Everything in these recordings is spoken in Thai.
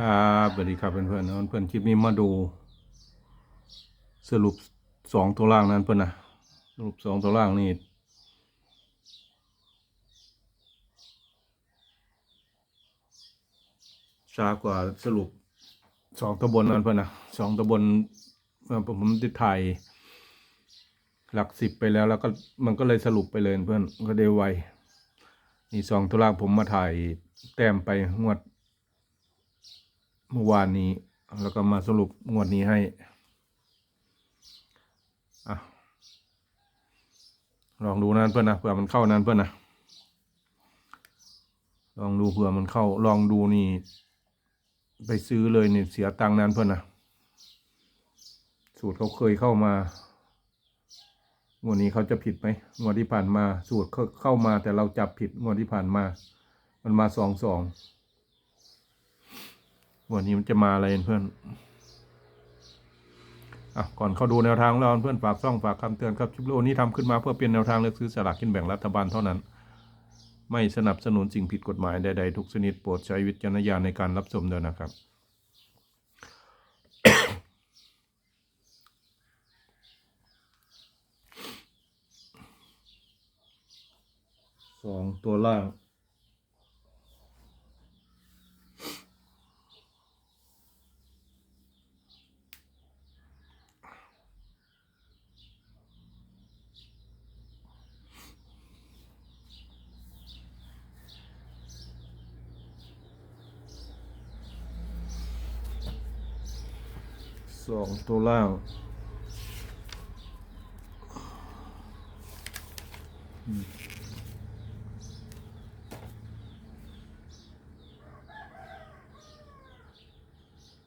ครับสวัสดีครับเพื่อนๆนเพื่อนคลิปนี้มาดู สรุปสองตัวล่างนั้นเพื่อนนะสรุปสองตัวล่างนี่ช้ากว่าสรุปสองตัวบนนั้นเพื่อนนะสองตัวบนผมได้ถ่ายหลักสิบไปแล้วแล้วก็มันก็เลยสรุปไปเลยเพื่อนก็ได้ไวนี่สองตัวล่างผมมาถ่ายแต้มไปงวด เมื่อวานนี้ แล้วก็มาสรุปงวดนี้ให้อะลองดูนั้นเพื่อนนะเผื่อมันเข้านั้นเพื่อนนะลองดูเผื่อมันเข้า ลองดูนี่ ไปซื้อเลยเนี่เสียตังค์นั้นเพื่อนนะสูตรเขาเคยเข้ามางวดนี้เขาจะผิดไหมงวดที่ผ่านมาสูตรเขาเข้ามาแต่เราจับผิดงวดที่ผ่านมา มันมาสองสอง วันนี้มันจะมาอะไรเพื่อนอะก่อนเข้าดูแนวทางแล้วเพื่อนฝากซ่องฝากคำเตือนครับคลิปวิดีโอนี้ทำขึ้นมาเพื่อเป็นแนวทางเลือกซื้อสลากกินแบ่งรัฐบาลเท่านั้น ไม่สนับสนุนสิ่งผิดกฎหมายใดๆทุกชนิดโปรดใช้วิจารณญาณในการรับชมด้วยนะครับสองตัวล่าง สองตัวล่าง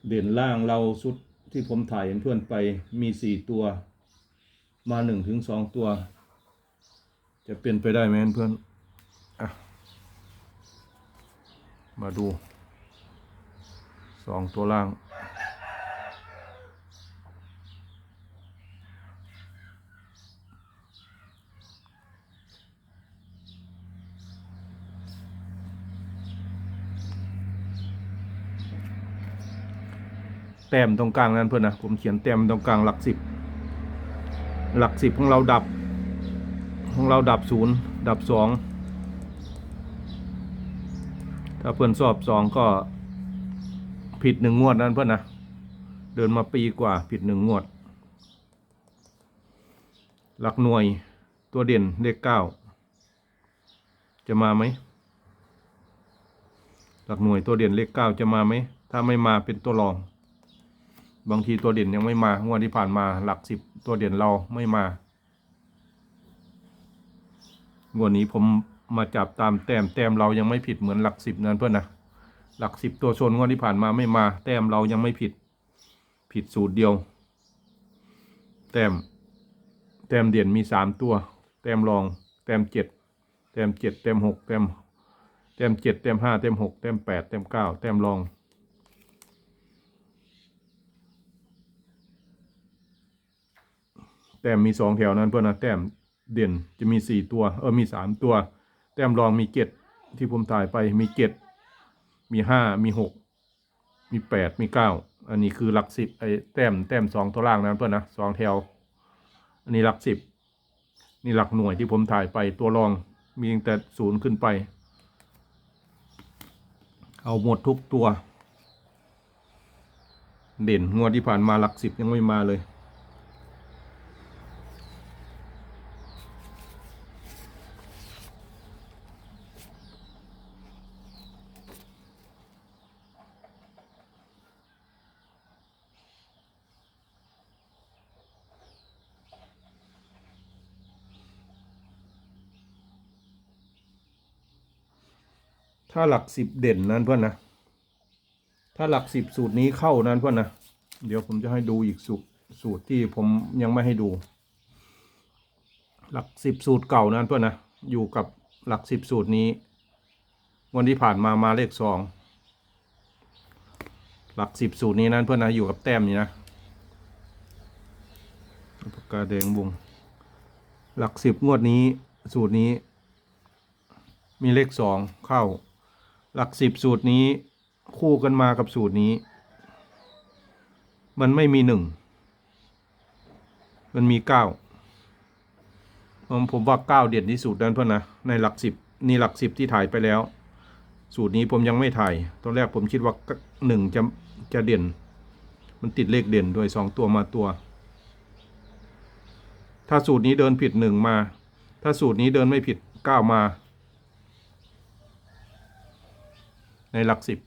เด่นล่างเราสุดที่ผมถ่ายเพื่อนไปมีสี่ตัว มาหนึ่งถึงสองตัว จะเป็นไปได้ไหมเพื่อนอะมาดูสองตัวล่าง ต้มตรงกลางนั้นเพื่อนนะผมเขียนแต้มตรงกลางหลักสิบหลักสิบของเราดับ ของเราดับศูนย์ดับสองถ้าเพื่อนสอบสองก็ผิดหนึ่งงวดนั้นเพื่อนนะเดินมาปีกว่าผิดหนึ่งงวด หลักหน่วยตัวเด่นเลขเก้าจะมาไหมหลักหน่วยตัวเด่นเลขเก้าจะมาไหมถ้าไม่มาเป็นตัวรอง บางทีตัวเด่นยังไม่มางวดที่ผ่านมาหลักสิบตัวเด่นเราไม่มางวดนี้ผมมาจับตามแต้มแต้มเรายังไม่ผิดเหมือนหลักสิบนั้นเพื่อนนะหลักสิบตัวชนงวดที่ผ่านมาไม่มา แต้มเรายังไม่ผิด ผิดสูตรเดียว แต้ม แต้มเด่นมีสามตัว แต้มรอง แต้มเจ็ดแต้มเจ็ดแต้มหกแต้มแต้มเจ็ดแต้มห้าแต้มหกแต้มแปดแต้มเก้าแต้มรอง ต้มมีสองแถวนั้นเพื่อนนะแต้มเด่นจะมีสี่ตัว เออมีสามตัว แต้มรองมีเจ็ดที่ผมถ่ายไปมีเจ็ดมีห้ามีหกมีแปดมีเก้าอันนี้คือหลักสิบไอ้แต้มแต้มสองตัวล่างนั้นเพื่อนนะสองแถว อันนี้หลักสิบนี่หลักหน่วยที่ผมถ่ายไปตัวรองมีตั้งแต่ศูนย์ขึ้นไป เอาหมดทุกตัว เด่นงวดที่ผ่านมาหลักสิบยังไม่มาเลย ถ้าหลักสิบเด่นนั้นเพื่อนนะ ถ้าหลักสิบสูตรนี้เข้านั้นเพื่อนนะ เดี๋ยวผมจะให้ดูอีกสูตรสูตรที่ผมยังไม่ให้ดู หลักสิบสูตรเก่านั้นเพื่อนนะ อยู่กับหลักสิบสูตรนี้ วันที่ผ่านมามาเลขสอง หลักสิบสูตรนี้นั้นเพื่อนนะอยู่กับแต้มนี่นะปากกาแดงวงหลักสิบงวดนี้สูตรนี้ มีเลขสองเข้า หลักสิบสูตรนี้คู่กันมากับสูตรนี้ มันไม่มีหนึ่ง มันมีเก้าผมผมว่าเก้าเด่นที่สุดนั่นเพื่อนนะ ในหลักสิบนี่หลักสิบที่ถ่ายไปแล้ว สูตรนี้ผมยังไม่ถ่าย ตอนแรกผมคิดว่าหนึ่งจะจะเด่น มันติดเลขเด่นด้วยสองตัวมาตัว ถ้าสูตรนี้เดินผิดหนึ่งมา ถ้าสูตรนี้เดินไม่ผิดเก้ามา ในหลักสิบ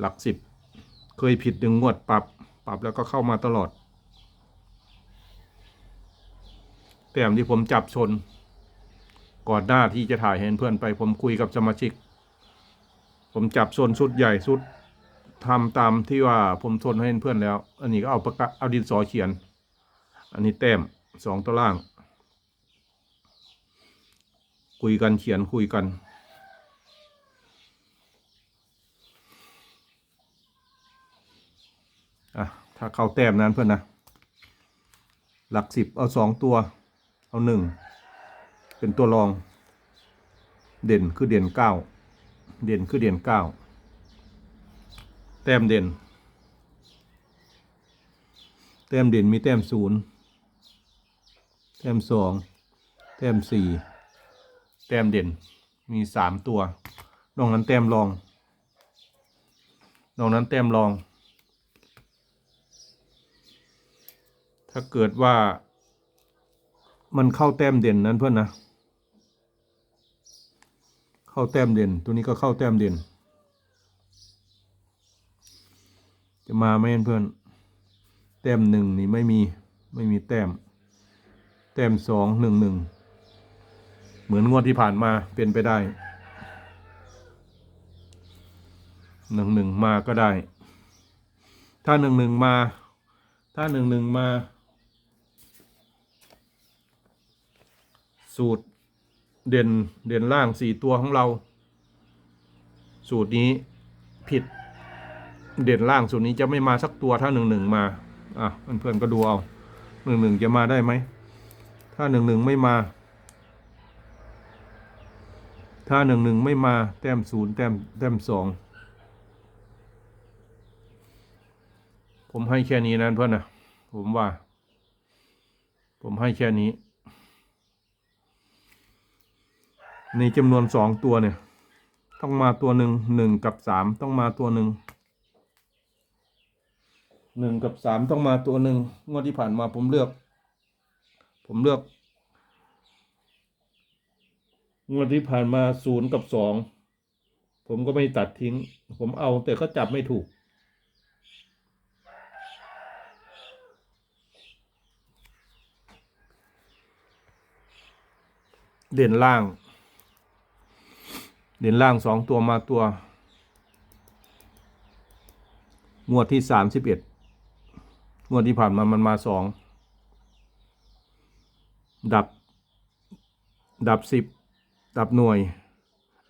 หลักสิบ เคยผิดหนึ่งงวดปรับ ปรับแล้วก็เข้ามาตลอด แต้มที่ผมจับชน ก่อนหน้าที่จะถ่ายเห็นเพื่อนไป ผมคุยกับสมาชิก ผมจับชนชุดใหญ่ชุดทำตามที่ว่าผมทนให้เพื่อนแล้ว อันนี้ก็เอาปากกาเอาดินสอเขียน อันนี้แต้มสองตัวล่าง คุยกันเขียนคุยกัน อะ ถ้าเข้าแต้มนั้นเพื่อนนะ หลักสิบเอาสองตัว เอาหนึ่ง เป็นตัวรอง เด่นคือเด่นเก้า เด่นคือเด่นเก้า แต้มเด่น แต้มเด่นมีแต้มศูนย์ แต้มสอง แต้มสี่ แต้มเด่น มีสามตัวนอกนั้นแต้มรองนอกนั้นแต้มรอง ถ้าเกิดว่า มันเข้าแต้มเด่นนั้นเพื่อนนะ เข้าแต้มเด่น ตัวนี้ก็เข้าแต้มเด่น จะมาไหมเพื่อน แต้มหนึ่งนี่ไม่มีไม่มีแต้ม แต้มสองหนึ่งหนึ่งเหมือนงวดที่ผ่านมาเป็นไปได้หนึ่งหนึ่งมาก็ได้ ถ้าหนึ่งหนึ่งมา ถ้าหนึ่งหนึ่งมา สูตรเด่นเด่นล่างสี่ตัวของเรา สูตรนี้ผิดเด่นล่างสูตรนี้จะไม่มาสักตัวถ้าหนึ่งหนึ่งมาอะเพื่อนๆก็ดูเอาหนึ่งหนึ่งจะมาได้ไหมถ้าหนึ่งหนึ่งไม่มา ถ้าหนึ่งหนึ่งไม่มาแต้มศูนย์แต้มแต้มสองผมให้แค่นี้นะเพื่อนนะผมว่า ผมให้แค่นี้ ในจำนวนสองตัวเนี่ย ต้องมาตัวหนึ่งหนึ่งกับสามต้องมาตัวหนึ่งหนึ่งกับสามต้องมาตัวหนึ่งงวดที่ผ่านมาผมเลือก ผมเลือกงวดที่ผ่านมาศูนย์กับสองผมก็ไม่ตัดทิ้ง ผมเอาแต่ก็จับไม่ถูก เด่นล่าง เด่นล่างสองตัวมาตัว งวดที่สามสิบเอ็ดงวดที่ผ่านมามันมาสอง ดับ ดับสิบ ดับหน่วย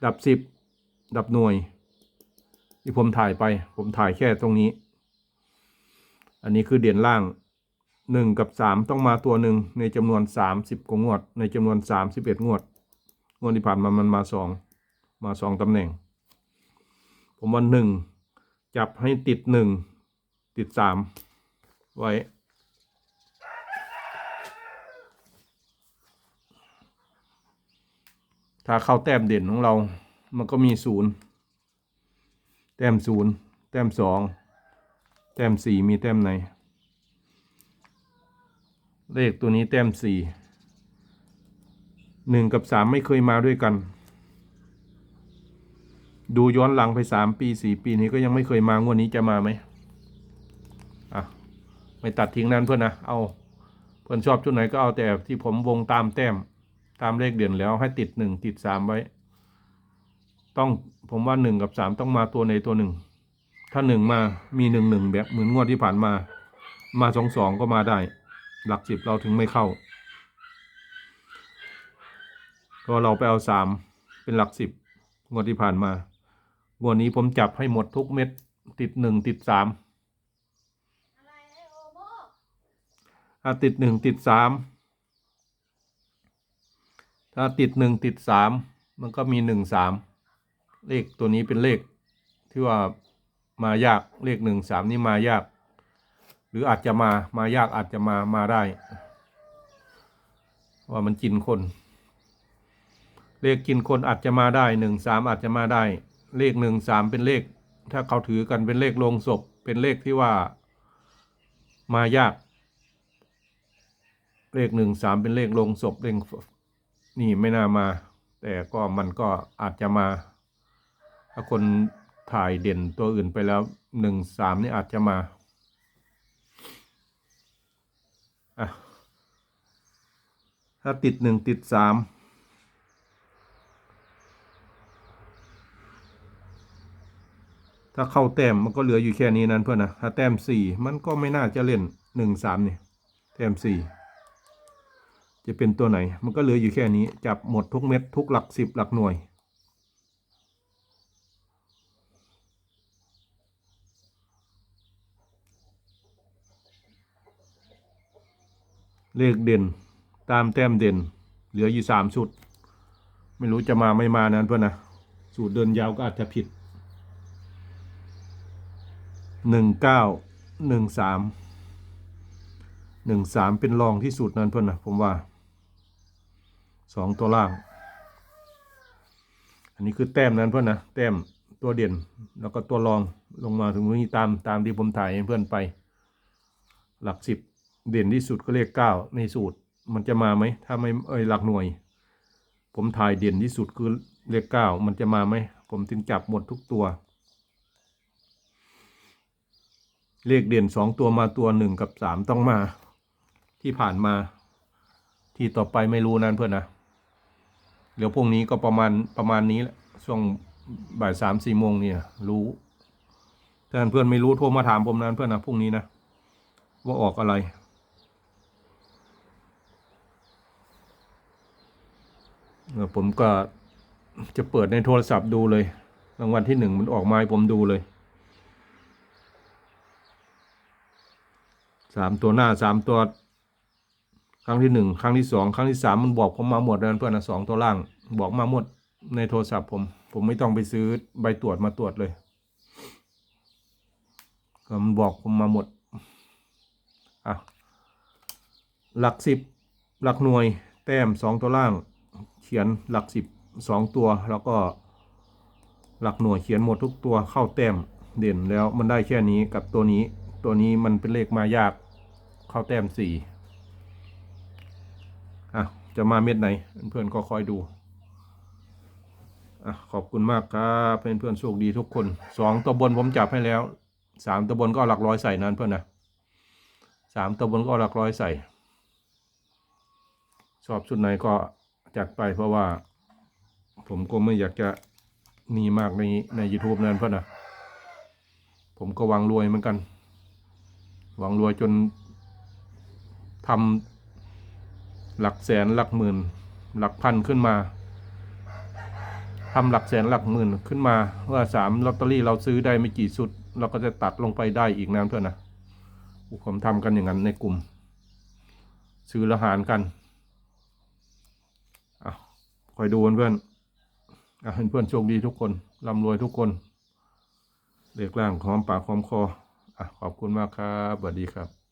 ดับสิบ ดับหน่วย ที่ผมถ่ายไป ผมถ่ายแค่ตรงนี้ อันนี้คือเด่นล่างหนึ่งกับสามต้องมาตัวหนึ่งในจำนวนสามสิบกว่างวด ในจำนวนสามสิบเอ็ดงวด งวดที่ผ่านมามันมาสอง มาสองตำแหน่ง ผมวันหนึ่งจับให้ติดหนึ่งติดสามไว้ ถ้าเข้าแต้มเด่นของเรา มันก็มีศูนย์แต้มศูนย์แต้มสองแต้มสี่มีแต้มไหน เลขตัวนี้แต้มสี่หนึ่งกับสามไม่เคยมาด้วยกัน ดูย้อนหลังไปสามปีสี่ปีนี้ก็ยังไม่เคยมางวดนี้จะมาไหมอะไม่ตัดทิ้งนั้นเพื่อนนะเอาเพื่อนชอบชุดไหนก็เอาแต่ที่ผมวงตามแต้มตามเลขเด่นแล้วให้ติดหนึ่งติดสามไว้ ต้องผมว่าหนึ่งกับสามต้องมาตัวในตัวหนึ่งถ้าหนึ่งมามีหนึ่งหนึ่งแบบเหมือนงวดที่ผ่านมา มาสองสองก็มาได้ หลักสิบเราถึงไม่เข้า ก็เราไปเอาสามเป็นหลักสิบงวดที่ผ่านมา งวดนี้ผมจับให้หมดทุกเม็ด ติดหนึ่งติดสามอะไรไอโอโมถ้าติดหนึ่งติดสามถ้าติดหนึ่งติดสามมันก็มีหนึ่งสามเลขตัวนี้เป็นเลขที่ว่ามายากเลขหนึ่งสามนี่มายาก หรืออาจจะมามายากอาจจะมามาได้ ว่ามันกินคน เลขกินคนอาจจะมาได้หนึ่งสามอาจจะมาได้ เลขหนึ่งสามเป็นเลข ถ้าเขาถือกันเป็นเลขลงศพ เป็นเลขที่ว่ามายาก เลขหนึ่งสามเป็นเลขลงศพเลขนี่ไม่น่ามา แต่ก็มันก็อาจจะมา ถ้าคนถ่ายเด่นตัวอื่นไปแล้วหนึ่งสามนี่อาจจะมาอะถ้าติดหนึ่งติดสาม ถ้าเข้าแต้มมันก็เหลืออยู่แค่นี้นั้นเพื่อนนะถ้าแต้มสี่มันก็ไม่น่าจะเล่นหนึ่งสามเนี่ยแต้มสี่จะเป็นตัวไหน มันก็เหลืออยู่แค่นี้ จับหมดทุกเม็ดทุกหลักสิบหลักหน่วย เลขเด่นตามแต้มเด่น เหลืออยู่สามชุด ไม่รู้จะมาไม่มานั้นเพื่อนนะ สูตรเดินยาวก็อาจจะผิด หนึ่งเก้าหนึ่งสามหนึ่งสามเป็นรองที่สุดนั้นเพื่อนนะผมว่าสองตัวล่าง อันนี้คือแต้มนั้นเพื่อนนะแต้มตัวเด่นแล้วก็ตัวรองลงมาถึงนี้ตามตามที่ผมถ่ายให้เพื่อนไป หลักสิบเด่นที่สุดก็เลขเก้าในสูตรมันจะมาไหมถ้าไม่เอ้ยหลักหน่วย ผมถ่ายเด่นที่สุดคือเลขเก้ามันจะมาไหมผมถึงจับหมดทุกตัว เลขเด่นสองตัวมาตัวหนึ่งกับสามต้องมา ที่ผ่านมา ที่ต่อไปไม่รู้นั้นเพื่อนนะเดี๋ยวพรุ่งนี้ก็ประมาณประมาณนี้แหละช่วงบ่ายสามสี่โมงเนี่ยรู้ถ้าเพื่อนไม่รู้โทรมาถามผมนั้นเพื่อนนะพรุ่งนี้นะว่าออกอะไร ผมก็จะเปิดในโทรศัพท์ดูเลยรางวัลที่หนึ่งมันออกมาให้ผมดูเลย สามตัวหน้าสามตัว ครั้งที่หนึ่งครั้งที่สองครั้งที่สามมันบอกผมมาหมดแล้วเพื่อนนะสองตัวล่างบอกมาหมดในโทรศัพท์ผม ผมไม่ต้องไปซื้อใบตรวจมาตรวจเลยก็มันบอกผมมาหมดอะหลักสิบหลักหน่วย แต้มสองตัวล่าง เขียนหลักสิบสองตัว แล้วก็ หลักหน่วยเขียนหมดทุกตัวเข้าแต้มเด่นแล้วมันได้แค่นี้กับตัวนี้ ตัวนี้มันเป็นเลขมายาก เข้าแต้มสี่อะจะมาเม็ดไหน เพื่อนก็คอยดูอะขอบคุณมากครับเพื่อนๆโชคดีทุกคนสองตัวบนผมจับให้แล้วสามตัวบนก็เอาหลักร้อยใส่นั้นเพื่อนนะสามตัวบนก็เอาหลักร้อยใส่ชอบชุดไหนก็จัดไปเพราะว่า ผมก็ไม่อยากจะมีมากในใน YouTube นั้นเพื่อนนะผมก็หวังรวยเหมือนกันหวังรวยจน ทำหลักแสนหลักหมื่น หลักพันขึ้นมาทำหลักแสนหลักหมื่นขึ้นมาว่าสามลอตเตอรี่เราซื้อได้ไม่กี่ชุด เราก็จะตัดลงไปได้อีกนะเพื่อนะผมทำกันอย่างนั้นในกลุ่ม ซื้อละหารกันอะคอยดูเพื่อนๆอะเพื่อนโชคดีทุกคนร่ำรวยทุกคนเรียกร่างหอมปากหอมคออะขอบคุณมากครับสวัสดีครับ